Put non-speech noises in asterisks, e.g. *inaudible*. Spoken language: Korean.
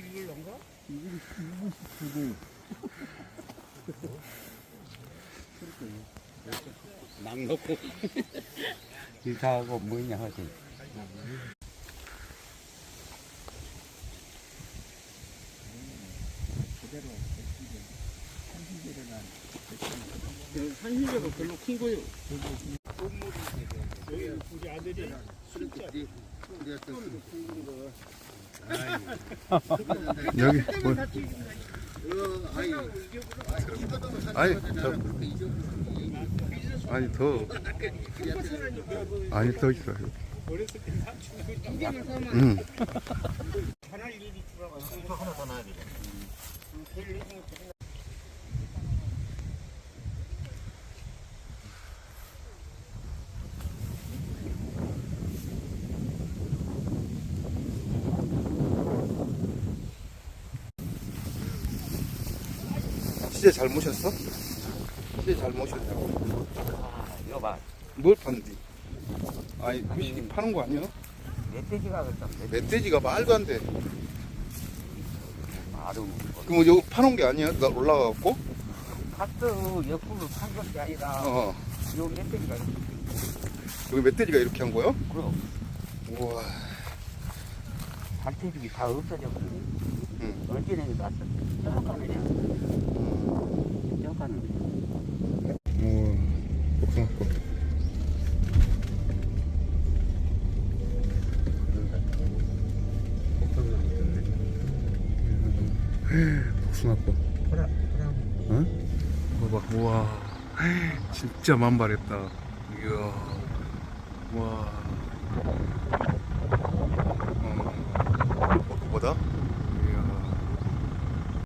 21년가? 막 넣고 *laughs* 인사하고 뭐냐 하지. 한신제가 별로 큰 거요. 우리 아들이 술자. 여기 뭐 아니 저 아니 더 아니 더 있어요. 어렸을 때 사춘 음. 하나 더 놔야 돼. 시제 잘 모셨어? 시제 잘 모셨냐고. 이거 봐. 뭘 파는디? 아니 그 파는 거 아니야? 멧돼지가 그랬다. 멧돼지가 말도 안 돼. 아름. 그럼 여기 파는 게 아니야? 나 올라가갖고? 카트 옆으로 판 것이 아니라 어. 요 멧돼지가 여기 멧돼지가 이렇게 한 거야? 그럼 우와. 발태죽이 다 버리네. 응. 어찌내기 났어. 저 까느냐. 저까는. 우와. 복숭아꽃. 복숭아꽃. 보라, 보라. 응? 봐봐, 우와. 진짜 만발했다. 이야. 와.